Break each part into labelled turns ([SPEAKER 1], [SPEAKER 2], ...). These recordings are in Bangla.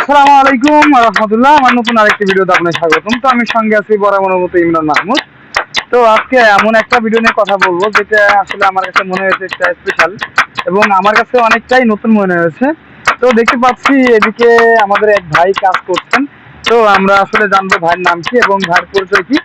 [SPEAKER 1] আসসালামু আলাইকুম রহমতুল্লাহ। আমার নতুন আরেকটি ভিডিওতে আপনার স্বাগতম। তো আমি সঙ্গে আছি বরাবর মতো ইমরান মাহমুদ। তো আজকে এমন একটা ভিডিও নিয়ে কথা বলব যেটা আসলে আমার কাছে মনে হয়েছে একটা স্পেশাল এবং আমার কাছে অনেকটাই নতুন মনে হয়েছে। তো দেখতে পাচ্ছি এদিকে আমাদের এক ভাই কাজ করছেন। তো আমরা আসলে জানব ভাইয়ের নাম কি এবং ভাইয়ের পরিচয় কি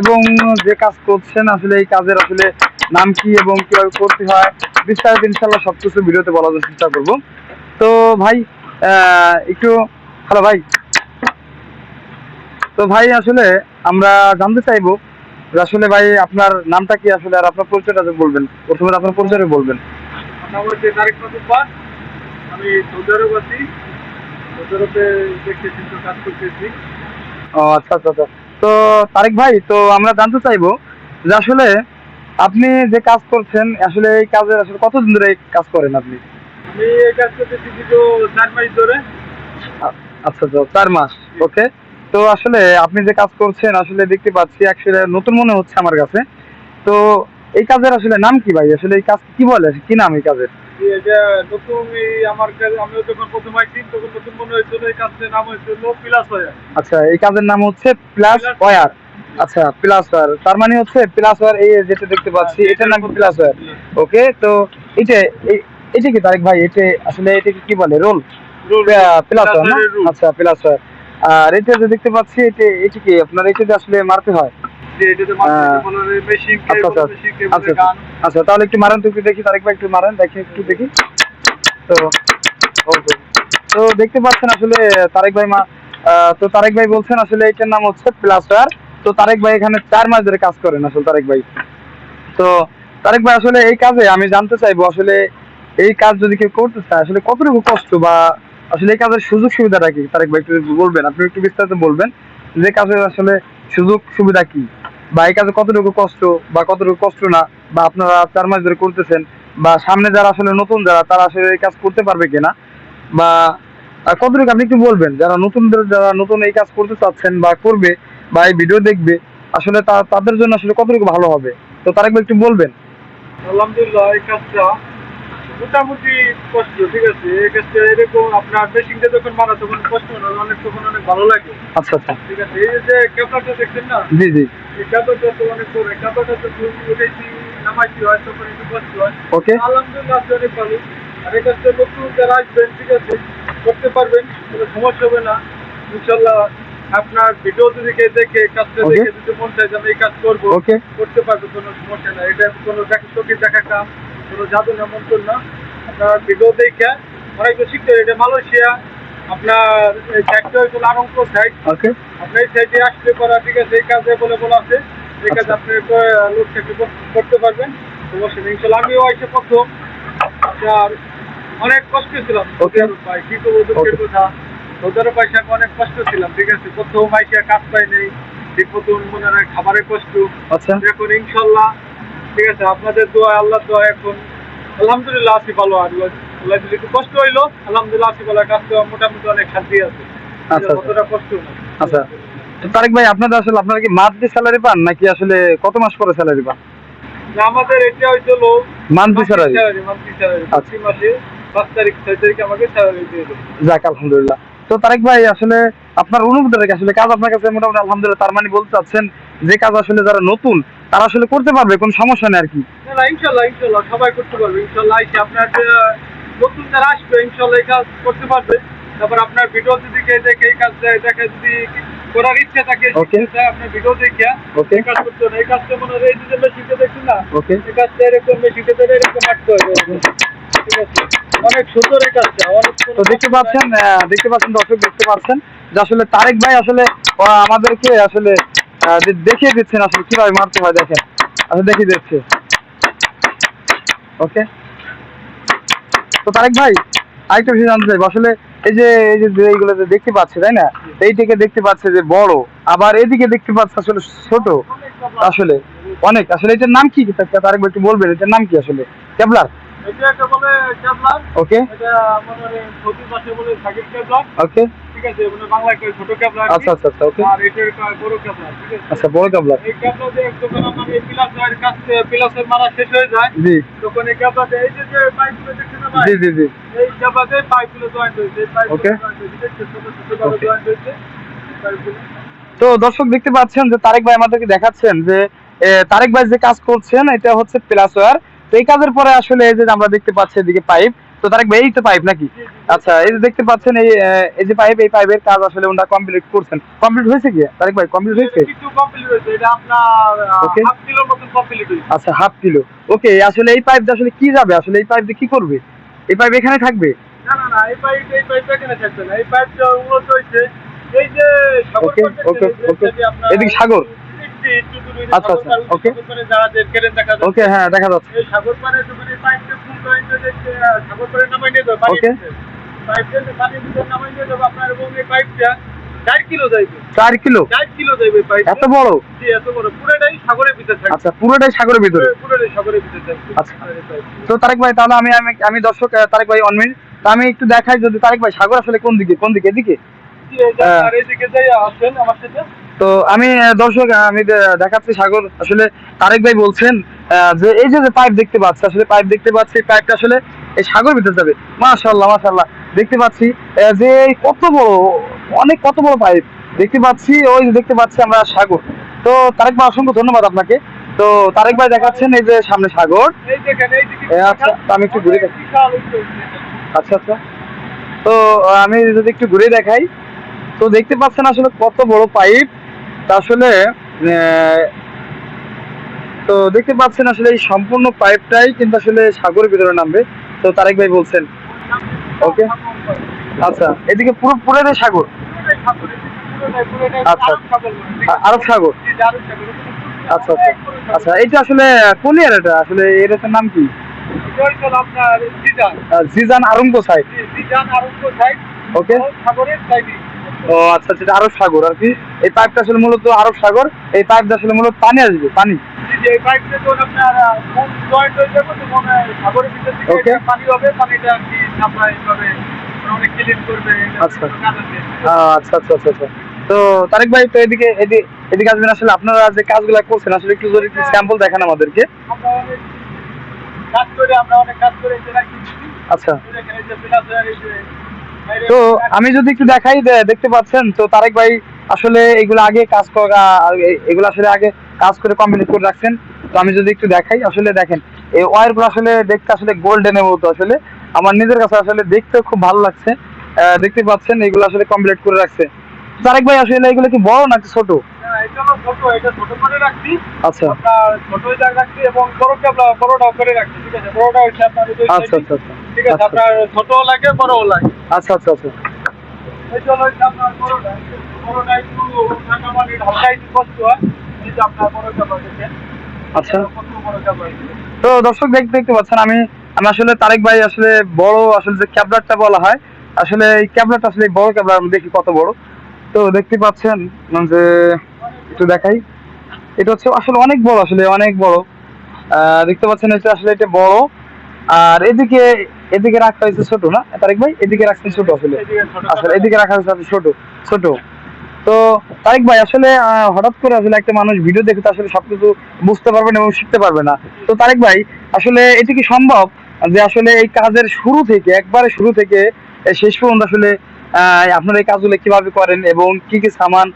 [SPEAKER 1] এবং যে কাজ করছেন আসলে এই কাজের আসলে নাম কি এবং কীভাবে করতে হয় বিস্তারিত ইনশাল্লাহ সবকিছু ভিডিওতে বলার চেষ্টা করব। তো ভাই একটু হ্যালো ভাই। তো ভাই আসলে আমরা জানতে চাইব আসলে ভাই আপনার নামটা কি আসলে আর আপনার পরিচয়টা বলবেন প্রথমে আপনার পরিচয়টা বলবেন।
[SPEAKER 2] আমার হচ্ছে তারেক মাতুব্বার আমি সৌদি আরব আছি। সৌদি আরবে কাজ করতেছি।
[SPEAKER 1] ও আচ্ছা আচ্ছা আচ্ছা। তো তারেক ভাই তো আমরা জানতে চাইব যে আসলে আপনি যে কাজ করছেন আসলে এই কাজের আসলে কতদিন ধরে কাজ করেন আপনি?
[SPEAKER 2] আমি এই কাজ করতেছি দীর্ঘ চার মাস ধরে।
[SPEAKER 1] আচ্ছা চার মাস ওকে? তো আসলে আপনি যে কাজ করছেন আসলে দেখতে পাচ্ছি আসলে নতুন মনে হচ্ছে আমার কাছে। তো এই কাজের আসলে নাম কি ভাই? আসলে এই কাজ কি বলে? কি নাম এই কাজের?
[SPEAKER 2] এটা নতুন এই আমার কাজ আমিও যখন প্রথম আইছি তখন নতুন মনে হয়েছিল এই কাজটার নাম হয়েছিল প্লাস হয়ে
[SPEAKER 1] আচ্ছা এই কাজের নাম হচ্ছে প্লাস ওয়ার আচ্ছা প্লাস ওয়ার তার মানে হচ্ছে প্লাস ওয়ার এই যেটা দেখতে পাচ্ছি এটার নাম প্লাস ওয়ার ওকে তো এটা এটা কি তারেক ভাই? এটা আসলে এটাকে কি বলে? রোল প্লাস না? আচ্ছা প্লাস ওয়ার আর এটা যে দেখতে পাচ্ছি এটা এটা কি আপনার আসলে মারতে হয়? আচ্ছা আচ্ছা আচ্ছা তাহলে একটু মারেন তো একটু দেখি তারেক ভাই একটু মারেন দেখি একটু দেখি। তো দেখতে পাচ্ছেন আসলে তারেক ভাই মা তো তারেক ভাই বলছেন আসলে এটার নাম হচ্ছে প্লাস্টার তো তারেক ভাই এখানে চার মাস ধরে কাজ করেন আসলে তারেক ভাই। তো তারেক ভাই আসলে এই কাজে আমি জানতে চাইব আসলে এই কাজ যদি কেউ করতে চায় আসলে কতটুকু কষ্ট বা আসলে এই কাজের সুযোগ সুবিধাটা কি? তারেক ভাই, একটু বলবেন, আপনি একটু বিস্তারিত বলবেন যে কাজের আসলে সুযোগ সুবিধা কি? বা এই কাজে কতটুকু কষ্ট বা কতটুকু কষ্ট না? বা আপনারা চার মাস ধরে করতেছেন বা সামনে যারা আসলে নতুন যারা, তারা আসলে এই কাজ করতে পারবে কিনা? বা কতটুকু আপনি একটু বলবেন, যারা নতুনদের, যারা নতুন এই কাজ করতে চাচ্ছেন বা করবে বা এই ভিডিও দেখবে, আসলে তাদের জন্য আসলে কতটুকু ভালো হবে? তো তারেক ভাই একটু বলবেন।
[SPEAKER 2] আলহামদুলিল্লাহ, এই কাজটা মোটামুটি কষ্ট ঠিক আছে? কাজটা এরকম আপনার মেশিনটা যখন মারা তখন কষ্ট না অনেক তখন অনেক ভালো লাগে।
[SPEAKER 1] আচ্ছা আচ্ছা।
[SPEAKER 2] ঠিক আছে? এই যে ক্যাপারটা দেখছেন না?
[SPEAKER 1] জি জি।
[SPEAKER 2] এই ক্যাপারটা তো অনেক বড়। ক্যাপারটা তো তুমি উঠেছি নামাইছি হয় তখন একটু কষ্ট হয়।
[SPEAKER 1] ওকে।
[SPEAKER 2] আলহামদুলিল্লাহ আপনি অনেক ভালো। আর কাজটা নতুন যারা আসবেন ঠিক আছে করতে পারবেন কোনো সমস্যা হবে না। ইনশাল্লাহ আপনার ভিডিও যদি কে দেখে কাজটা দেখে যদি মন চায় যে আমি এই কাজ করব। করতে পারবে কোনো সমস্যা নাই। এটা কোনো দেখা চোখে দেখা কাম। কোনো জাদু না মন্ত্র না। আপনার ভিডিও দেখে অনেক শিখতে হবে। এটা মালয়েশিয়া আপনার সাইডটা হয়েছিল আরঙ্ক সাইড
[SPEAKER 1] ওকে
[SPEAKER 2] আপনি এই সাইডে আসলে করা ঠিক আছে এই কাজে বলে বলা আছে। এই কাজ
[SPEAKER 1] আচ্ছা।
[SPEAKER 2] আপনি লোকটাকে করতে পারবেন। অবশ্যই ইনশাল্লাহ আমিও এসে প্রথম। আপনার অনেক কষ্ট ছিলাম
[SPEAKER 1] Okay.
[SPEAKER 2] ভাই কি করব দুঃখের কথা সৌদারও পয়সা অনেক কষ্ট ছিলাম ঠিক আছে। প্রথম আইসা কাজ পাই নেই ঠিক মতন মনে হয় খাবারের কষ্ট।
[SPEAKER 1] আচ্ছা।
[SPEAKER 2] এখন ইনশাল্লাহ ঠিক আছে আপনাদের দোয়া আল্লাহ দোয়া এখন। আলহামদুলিল্লাহ আছি ভালো আর আল্লাহ যদি একটু কষ্ট হইল। আলহামদুলিল্লাহ আছি ভালো কাজ তো মোটামুটি অনেক শান্তি আছে।
[SPEAKER 1] আচ্ছা, আচ্ছা।
[SPEAKER 2] কষ্ট
[SPEAKER 1] আচ্ছা। তারেক ভাই আপনাদের আসলে আপনারা কি মান্থলি স্যালারি পান নাকি আসলে কত মাস পরে স্যালারি পান?
[SPEAKER 2] না, আমাদের এটা হইছিল
[SPEAKER 1] মান্থলি স্যালারি
[SPEAKER 2] মান্থলি স্যালারি। প্রতি মাসে পাঁচ তারিখ ছয় তারিখে আমাকে স্যালারি দিয়ে দেবে।
[SPEAKER 1] যাক আলহামদুলিল্লাহ। তো তারেক ভাই আসলে আপনার অনুভূতিটা কি? আসলে কাজ আপনার কাছে মোটামুটি আলহামদুলিল্লাহ তার মানে বলতে চাচ্ছেন যে কাজ আসলে যারা নতুন তারা আসলে করতে পারবে কোনো সমস্যা নেই আর কি।
[SPEAKER 2] ইনশাল্লাহ ইনশাল্লাহ সবাই করতে পারবে ইনশাল্লাহ। আপনার নতুন যারা আসবে ইনশাল্লাহ এই কাজ করতে পারবে। তারপর আপনার ভিডিও যদি কে দেখে এই কাজ দেখে যদি করার ইচ্ছা থাকে আপনার ভিডিও দেখে এই কাজ করতে হবে এই কাজটা মনে হয় এই যে মেশিনটা দেখছেন না এই কাজটা এরকম মেশিনটা এরকম হাঁটতে হবে। ঠিক আছে? অনেক সুন্দর এই কাজটা অনেক
[SPEAKER 1] তো দেখতে পাচ্ছেন দেখতে পাচ্ছেন দর্শক দেখতে পাচ্ছেন যে আসলে তারেক ভাই আসলে আমাদেরকে আসলে দেখিয়ে দিচ্ছেন আসলে কীভাবে মারতে হয় দেখেন। আসলে দেখিয়ে দিচ্ছে। ওকে। তো তারেক ভাই আরেকটা বিষয় জানতে চাইব। আসলে এই যে এই যে এইগুলো যে দেখতে পাচ্ছে তাই না? এইদিকে দেখতে পাচ্ছে যে বড় আবার এদিকে দেখতে পাচ্ছে আসলে ছোট। আসলে অনেক। আসলে এটার নাম কি? তারেক ভাই একটু বলবেন এটার নাম কি আসলে? ক্যাবলার
[SPEAKER 2] ক্যাবলার
[SPEAKER 1] ওকে। ওকে।
[SPEAKER 2] ঠিক ঠিক আছে মানে বাংলায় কয় ছোট ক্যাবলা
[SPEAKER 1] আচ্ছা আচ্ছা আচ্ছা ওকে।
[SPEAKER 2] আর এটার বড় ক্যাবলা ঠিক আছে?
[SPEAKER 1] আচ্ছা বড় কাবলা
[SPEAKER 2] এই ক্যাবলা দিয়ে যখন আমার এই পিলাসের কাজ পিলাসের মারা শেষ হয়ে যায়
[SPEAKER 1] জি।
[SPEAKER 2] তখন এই ক্যাবলাতে এই যে যে পাইপগুলো দেখছেন না
[SPEAKER 1] জি জি জি।
[SPEAKER 2] এই ক্যাবলাতে পাইপগুলো জয়েন্ট হয়েছে এই পাইপগুলো জয়েন্ট হয়েছে দেখছেন? ছোট ছোট ভাবে জয়েন্ট হয়েছে পাইপগুলো
[SPEAKER 1] তো দর্শক দেখতে পাচ্ছেন যে তারেক ভাই আমাদেরকে দেখাচ্ছেন যে তারেক ভাই যে কাজ করছেন এটা হচ্ছে প্লাস ওয়ার তো এই কাজের পরে আসলে এই যে আমরা দেখতে পাচ্ছি এদিকে পাইপ তো তারেক ভাই এই তো পাইপ নাকি? আচ্ছা এই যে দেখতে পাচ্ছেন এই এই যে পাইপ এই পাইপের কাজ আসলে ওনারা কমপ্লিট করছেন। কমপ্লিট হয়েছে কি? তারেক ভাই কমপ্লিট হয়েছে?
[SPEAKER 2] হয়েছে
[SPEAKER 1] আচ্ছা হাফ কিলো। ওকে আসলে এই পাইপ আসলে কি যাবে? আসলে এই পাইপ দিয়ে কি করবে? এই পাইপ এখানে থাকবে?
[SPEAKER 2] না না না এই পাইপ এই পাইপ এখানে থাকবে না। এই পাইপটা উন্নত হয়েছে। এই যে সাগর
[SPEAKER 1] এদিকে সাগর? আচ্ছা, আচ্ছা। ওকে। হ্যাঁ দেখা যাচ্ছে।
[SPEAKER 2] হয়ে চার কিলো
[SPEAKER 1] এত বড়?
[SPEAKER 2] পুরোটাই সাগরের ভিতরে
[SPEAKER 1] আচ্ছা পুরোটাই সাগরের ভিতরে? আচ্ছা। তো তারেক ভাই তাহলে আমি আমি দর্শক তারেক ভাই অন মিনিট আমি একটু দেখাই যদি তারেক ভাই সাগর আসলে কোন দিকে কোন দিকে এদিকে? হ্যাঁ।
[SPEAKER 2] যাই আসেন আমার সাথে।
[SPEAKER 1] তো আমি দর্শক আমি দেখাচ্ছি সাগর। আসলে তারেক ভাই বলছেন যে এই যে পাইপ দেখতে পাচ্ছি আসলে পাইপ দেখতে পাচ্ছি পাইপটা আসলে এই সাগর ভিতরে যাবে। মাশাল্লাহ মাশাল্লাহ দেখতে পাচ্ছি যে কত বড় অনেক কত বড় পাইপ দেখতে পাচ্ছি ওই দেখতে পাচ্ছি আমরা সাগর। তো তারেক ভাই অসংখ্য ধন্যবাদ আপনাকে। তো তারেক ভাই দেখাচ্ছেন এই যে সামনে সাগর। আচ্ছা, আমি একটু ঘুরে দেখি। আচ্ছা আচ্ছা। তো আমি যদি একটু ঘুরে দেখাই তো দেখতে পাচ্ছেন আসলে কত বড় পাইপ আসলে তো দেখতে পাচ্ছেন আসলে এই সম্পূর্ণ পাইপটাই কিন্তু আসলে সাগরের ভিতরে নামবে তো তারেক ভাই বলছেন ওকে আচ্ছা এদিকে পুরো পুরোটাই সাগর আচ্ছা।
[SPEAKER 2] আরব সাগর।
[SPEAKER 1] আচ্ছা আচ্ছা। আচ্ছা এটা আসলে কোন এরিয়াটা আসলে এরিয়াটার নাম কি
[SPEAKER 2] জিজান।
[SPEAKER 1] আরম্ভ সাইড
[SPEAKER 2] জিজান আরব্য সাইড,
[SPEAKER 1] ওকে
[SPEAKER 2] সাগরের সাইডে।
[SPEAKER 1] ও আচ্ছা আচ্ছা এটা আরব সাগর আর কি? এই পাইপটা আসলে মূলত আরব সাগর এই পাইপটা আসলে মূলত পানি আসবে
[SPEAKER 2] পানি?
[SPEAKER 1] আচ্ছা। আচ্ছা আচ্ছা আচ্ছা আচ্ছা। তো তারেক ভাই তো এদিকে এদি- এদিকে আসবেন আসলে আপনারা যে কাজগুলো করছেন আসলে একটু যদি স্যাম্পল দেখান আমাদেরকে। আচ্ছা। তো আমি যদি একটু দেখাই দেখতে পাচ্ছেন? তো তারেক ভাই আসলে এগুলো আগে কাজ করা এগুলো আসলে আগে কাজ করে কমপ্লিট করে রাখছেন। তো আমি যদি একটু দেখাই আসলে দেখেন এই ওয়ারগুলো আসলে দেখতে আসলে গোল্ডেনের মতো আসলে। আমার নিজের কাছে আসলে দেখতে খুব ভালো লাগছে। দেখতে পাচ্ছেন এগুলো আসলে কমপ্লিট করে রাখছে। তারেক ভাই আসলে এগুলো কি বড় নাকি ছোট?
[SPEAKER 2] হ্যাঁ,
[SPEAKER 1] আচ্ছা। আচ্ছা
[SPEAKER 2] size,
[SPEAKER 1] আচ্ছা আচ্ছা।
[SPEAKER 2] ঠিক আছে
[SPEAKER 1] আচ্ছা।
[SPEAKER 2] আপনার ছোটও লাগে বড়ও লাগে।
[SPEAKER 1] আচ্ছা আচ্ছা আচ্ছা।
[SPEAKER 2] এই জন্য আপনার বড়টা বড়টা একটু ঠান্ডা পানি হালকা একটু কষ্ট হয় এই আপনার বড়টা দেখেন
[SPEAKER 1] আচ্ছা।
[SPEAKER 2] কত বড় ক্যামেরা
[SPEAKER 1] তো দর্শক দেখতে দেখতে পাচ্ছেন আমি আমি আসলে তারেক ভাই আসলে বড় আসলে যে ক্যাবলারটা বলা হয় আসলে এই ক্যাবলারটা আসলে বড় ক্যাবলার আমি দেখি কত বড়। তো দেখতে পাচ্ছেন যে একটু দেখাই। এটা হচ্ছে আসলে অনেক বড় আসলে অনেক বড়। আহ, দেখতে পাচ্ছেন এটা আসলে এটা বড়। আর এদিকে এদিকে রাখতে হয়েছে ছোট না? তারেক ভাই এদিকে রাখতে ছোট আসলে। আসলে এদিকে রাখা হয়েছে ছোট ছোট। তো তারেক ভাই আসলে হঠাৎ করে আসলে একটা মানুষ ভিডিও দেখে তো আসলে সবকিছু বুঝতে পারবে না এবং শিখতে পারবে না। তো তারেক ভাই আসলে এটি কি সম্ভব যে আসলে এই কাজের শুরু থেকে একবারে শুরু থেকে শেষ পর্যন্ত আসলে আহ, আপনারা এই কাজগুলো কীভাবে করেন এবং কি কি সামান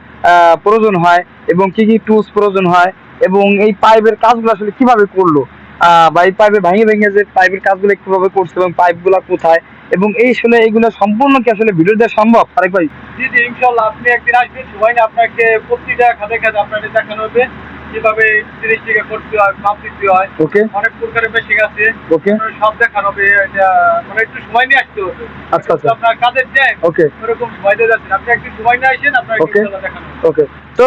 [SPEAKER 1] প্রয়োজন হয় এবং কি কি টুলস প্রয়োজন হয় এবং এই পাইপের কাজগুলো আসলে কীভাবে করল? বা পাইপে ভাঙে ভেঙে যে পাইপের কাজগুলো কীভাবে করছে এবং পাইপগুলো কোথায়? এবং এই শুনে এইগুলো সম্পূর্ণ কি আসলে ভিডিও দেওয়া সম্ভব? আরেক ভাই।
[SPEAKER 2] জি জি, ইনশাল্লাহ আপনি একদিন আসবেন। সবাই আপনাকে প্রতিটা খাতে খাতে আপনাকে দেখানো হবে। কীভাবে করতে হয় মাপ দিতে হয়।
[SPEAKER 1] ওকে
[SPEAKER 2] অনেক প্রকারের বেশিক আছে
[SPEAKER 1] ওকে
[SPEAKER 2] সব দেখানো হবে এটা মানে একটু সময় নিয়ে আসতে হবে।
[SPEAKER 1] আচ্ছা, আচ্ছা।
[SPEAKER 2] আপনার কাজের টাইম
[SPEAKER 1] ওকে
[SPEAKER 2] ওরকম সময় দিয়ে যাচ্ছেন আপনি একটু সময় নিয়ে আসেন দেখানো হবে।
[SPEAKER 1] ওকে তো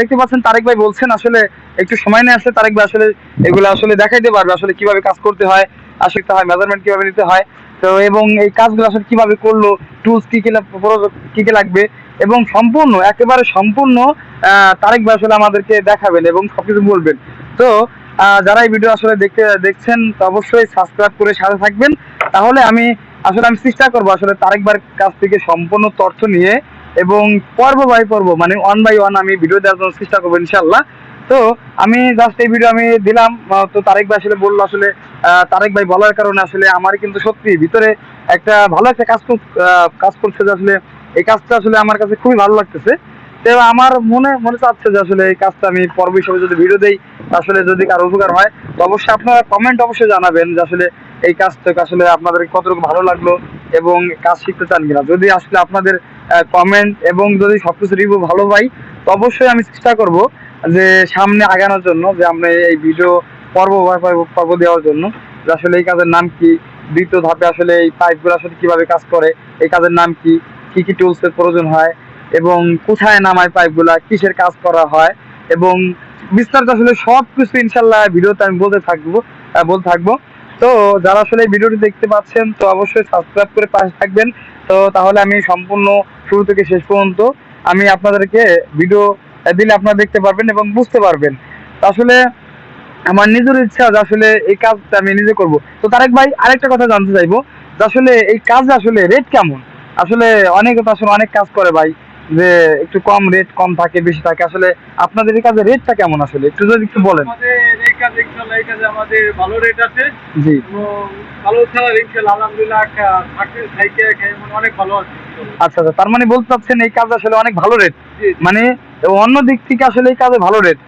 [SPEAKER 1] দেখতে পাচ্ছেন তারেক ভাই বলছেন আসলে একটু সময় নিয়ে আসলে তারেক ভাই আসলে এগুলো আসলে দেখাইতে পারবে আসলে কীভাবে কাজ করতে হয় আসতে হয় মেজারমেন্ট কীভাবে নিতে হয়। তো এবং এই কাজগুলো আসলে কীভাবে করল টুলস কি কি কি কি লাগবে এবং সম্পূর্ণ, একেবারে সম্পূর্ণ তারেক ভাই আসলে আমাদেরকে দেখাবেন এবং সবকিছু বলবেন। তো যারা এই ভিডিও আসলে দেখতে, দেখছেন অবশ্যই সাবস্ক্রাইব করে সাথে থাকবেন। তাহলে আমি, আসলে আমি চেষ্টা করব আসলে তারেকবার কাছ থেকে সম্পূর্ণ তথ্য নিয়ে এবং পর্ব বাই পর্ব মানে ওয়ান বাই ওয়ান আমি ভিডিও দেওয়ার জন্য চেষ্টা করব ইনশাল্লাহ তো, আমি জাস্ট এই ভিডিও আমি দিলাম তো তারেক ভাই আসলে বলল আসলে তারেক ভাই বলার কারণে আসলে আমার কিন্তু সত্যি ভিতরে একটা ভালো একটা কাজ কাজ করছে যে আসলে এই কাজটা আসলে আমার কাছে খুবই ভালো লাগতেছে। তো আমার মনে মনে চাচ্ছে যে আসলে এই কাজটা আমি পর্ব হিসেবে যদি ভিডিও দেই আসলে যদি কারও উপকার হয়, তো অবশ্যই আপনারা কমেন্ট অবশ্যই জানাবেন যে আসলে এই কাজটা আসলে আপনাদের কতটুকু ভালো লাগল এবং কাজ শিখতে চান কিনা। যদি আসলে আপনাদের কমেন্ট এবং যদি সবকিছু রিভিউ ভালো পাই, তো অবশ্যই আমি চেষ্টা করব যে সামনে আগানোর জন্য, যে আমরা এই ভিডিও পর্ব পর্ব দেওয়ার জন্য, যে আসলে এই কাজের নাম কি, দ্বিতীয় ধাপে আসলে এই পাইপগুলো আসলে কীভাবে কাজ করে, এই কাজের নাম কি কি কি টুলসের প্রয়োজন হয় এবং কোথায় নামায় পাইপগুলা কিসের কাজ করা হয় এবং বিস্তারিত আসলে সব কিছু ইনশাল্লাহ ভিডিওতে আমি বলতে থাকব বলতে থাকব। তো যারা আসলে ভিডিওটি দেখতে পাচ্ছেন, তো অবশ্যই সাবস্ক্রাইব করে পাশে থাকবেন। তো তাহলে আমি সম্পূর্ণ শুরু থেকে শেষ পর্যন্ত আমি আপনাদেরকে ভিডিও দিলে আপনারা দেখতে পারবেন এবং বুঝতে পারবেন। আসলে আমার নিজের ইচ্ছা যে আসলে এই কাজটা আমি নিজে করব। তো তারেক ভাই, আরেকটা কথা জানতে চাইব যে আসলে এই কাজ আসলে রেট কেমন? আসলে অনেকে তো আসলে অনেক কাজ করে ভাই যে একটু কম রেট কম থাকে বেশি থাকে। আসলে আপনাদের এই কাজের রেটটা কেমন আসলে? একটু যদি একটু বলেন।
[SPEAKER 2] এই কাজে এই কাজে আমাদের ভালো রেট আছে।
[SPEAKER 1] জি।
[SPEAKER 2] ভালো ছাড়া ইনশাল্লাহ আলহামদুলিল্লাহ থাকতে থাইকে মানে অনেক ভালো আছে
[SPEAKER 1] আচ্ছা আচ্ছা তার মানে বলতে চাচ্ছেন এই কাজ আসলে অনেক ভালো রেট। মানে অন্য দিক থেকে আসলে এই কাজে ভালো রেট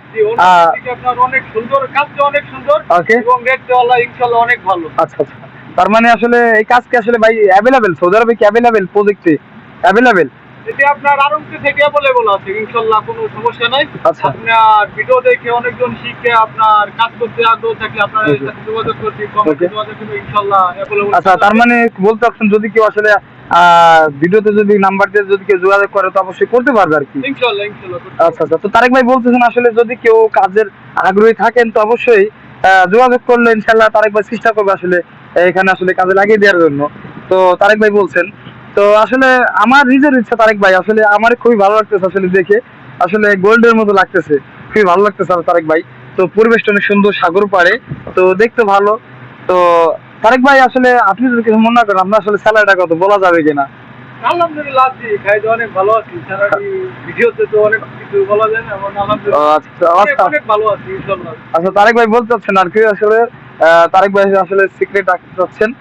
[SPEAKER 2] অনেক সুন্দর কাজটা অনেক সুন্দর। এবং ইনশাল্লাহ অনেক ভালো।
[SPEAKER 1] আচ্ছা আচ্ছা। তার মানে আসলে এই কাজ কি আসলে ভাই অ্যাভেলেবেল সৌদি আরবে কি অ্যাভেলেবেল প্রজেক্টে অ্যাভেলেবেল
[SPEAKER 2] এটি আপনার আরম্ভ থেকে অ্যাভেলেবল আছে ইনশাল্লাহ কোনো সমস্যা নাই।
[SPEAKER 1] আচ্ছা।
[SPEAKER 2] আপনার ভিডিও দেখে অনেকজন শিখে আপনার কাজ করতে আগ্রহ থাকলে আপনার সাথে যোগাযোগ করলে ইনশাল্লাহ
[SPEAKER 1] আচ্ছা তার মানে বলতে চাচ্ছেন যদি কেউ আসলে ভিডিওতে যদি নাম্বার দিয়ে যদি কেউ যোগাযোগ করে তো অবশ্যই করতে পারবে আর কি। আচ্ছা আচ্ছা। তো তারেক ভাই বলতেছেন আসলে যদি কেউ কাজের আগ্রহী থাকেন তো অবশ্যই যোগাযোগ করলে ইনশাল্লাহ তারেক ভাই চেষ্টা করবে আসলে এখানে আসলে কাজে লাগিয়ে দেওয়ার জন্য। তো তারেক ভাই বলছেন তো আসলে আমার নিজের ইচ্ছা তারেক ভাই আসলে আমার খুবই ভালো লাগতেছে আসলে দেখে। আসলে গোল্ডের মতো লাগতেছে খুবই ভালো লাগতেছে আমার তারেক ভাই। তো পরিবেশটা অনেক সুন্দর সাগর পাড়ে তো দেখতে ভালো। তো তারেক ভাই আসলে আপনি যদি কিছু মনে না করেন আপনার আসলে স্যালারিটা কত বলা যাবে কিনা?
[SPEAKER 2] আলহামদুলিল্লাহ আছি খাইতে অনেক ভালো আছি সারাটি ভিডিওতে তো অনেক কিছু বলা যায় না আলহামদুলিল্লাহ
[SPEAKER 1] আচ্ছা আচ্ছা।
[SPEAKER 2] অনেক ভালো আছি ইনশাল্লাহ
[SPEAKER 1] আচ্ছা তারেক ভাই বলতে চাচ্ছেন আর কি আসলে তারেক ভাই আসলে সিক্রেট রাখতে চাচ্ছেন।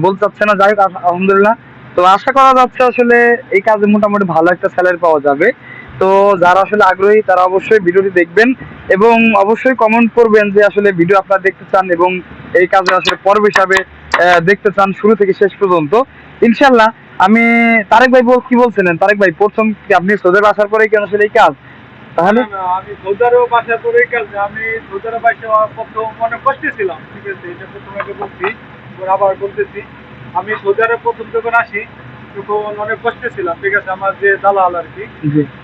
[SPEAKER 1] বলতে চাচ্ছে না, যাই হোক আলহামদুলিল্লাহ। তো আশা করা যাচ্ছে আসলে এই কাজে মোটামুটি ভালো একটা স্যালারি পাওয়া যাবে। তো যারা আসলে আগ্রহী, তারা অবশ্যই ভিডিওটি দেখবেন এবং অবশ্যই কমেন্ট করবেন যে আসলে ভিডিও আপনারা দেখতে চান এবং এই কাজে আসলে পর্ব হিসাবে দেখতে চান শুরু থেকে শেষ পর্যন্ত। ইনশাল্লাহ আমি তারেক ভাই বল- কি বলছিলেন? তারেক ভাই, প্রথম আপনি সৌদের আসার পরে কেন আসলে এই কাজ? তাহলে
[SPEAKER 2] আমি সৌদারও বাসা করে আমি সৌদারও বাসা প্রথম কষ্টে ছিলাম ঠিক আছে এটা প্রথম বলছি আবার বলতেছি। আমি সৌদারে প্রথম যখন আসি তখন অনেক কষ্টে ছিলাম ঠিক আছে আমার যে দালাল আর কি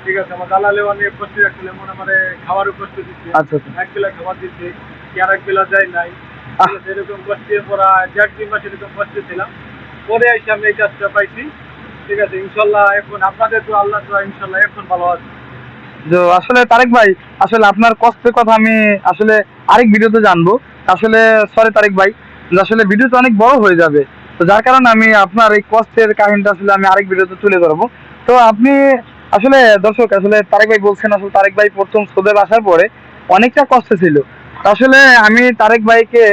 [SPEAKER 2] ঠিক আছে আমার দালালে অনেক কষ্টে রাখছিল মনে মানে খাবারও কষ্ট দিচ্ছে
[SPEAKER 1] আচ্ছা আচ্ছা।
[SPEAKER 2] এক বেলা খাবার দিচ্ছে কি আর এক বেলা যায় নাই এরকম কষ্টে পড়া দেড় মাস এরকম কষ্টে ছিলাম। পরে এসে আমি এই কাজটা পাইছি ঠিক আছে ইনশাল্লাহ এখন আপনাদের তো আল্লাহ তো ইনশাল্লাহ এখন ভালো আছে।
[SPEAKER 1] যে আসলে তারেক ভাই, আসলে আপনার কষ্টের কথা আমি আসলে আরেক ভিডিওতে জানব। আসলে সরি তারেক ভাই আসলে ভিডিওটা অনেক বড় হয়ে যাবে। তো যার কারণে আমি আপনার এই কষ্টের কাহিনীটা আসলে আমি আরেক ভিডিওতে তুলে ধরবো। তো আপনি, আসলে দর্শক, আসলে তারেক ভাই বলছেন, আসলে তারেক ভাই প্রথম সোদেব আসার পরে অনেকটা কষ্ট ছিল। আসলে আমি তারেক ভাইকে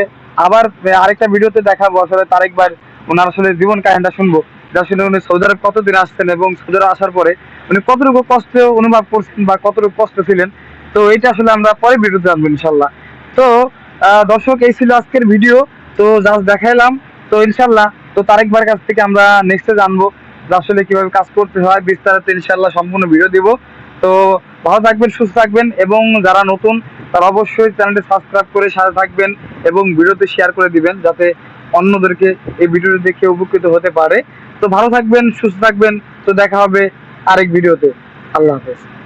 [SPEAKER 1] আবার আরেকটা ভিডিওতে দেখাবো, আসলে তারেক ভাই ওনার আসলে জীবন কাহিনীটা শুনব। যে আসলে উনি সৌদি আরব কতদিন আসছেন এবং সৌদি আসার পরে উনি কতটুকু কষ্ট অনুভব করছেন বা কতটুকু কষ্ট ছিলেন তো এটা আসলে আমরা পরে ভিডিও জানব ইনশাল্লাহ। তো দর্শক, এই ছিল আজকের ভিডিও, তো জাস্ট দেখাইলাম, তো ইনশাল্লাহ, তো তারেক ভাইয়ের কাছ থেকে আমরা নেক্সটে জানব যে আসলে কীভাবে কাজ করতে হয়, বিস্তারিত ইনশাল্লাহ সম্পূর্ণ ভিডিও দিব। তো, ভালো থাকবেন, সুস্থ থাকবেন, এবং যারা নতুন, তারা অবশ্যই চ্যানেলটি সাবস্ক্রাইব করে সাথে থাকবেন এবং ভিডিওতে শেয়ার করে দিবেন, যাতে অন্যদেরকে এই ভিডিওটি দেখে উপকৃত হতে পারে। তো ভালো থাকবেন, সুস্থ থাকবেন, তো দেখা হবে আরেক ভিডিওতে। আল্লাহ হাফেজ।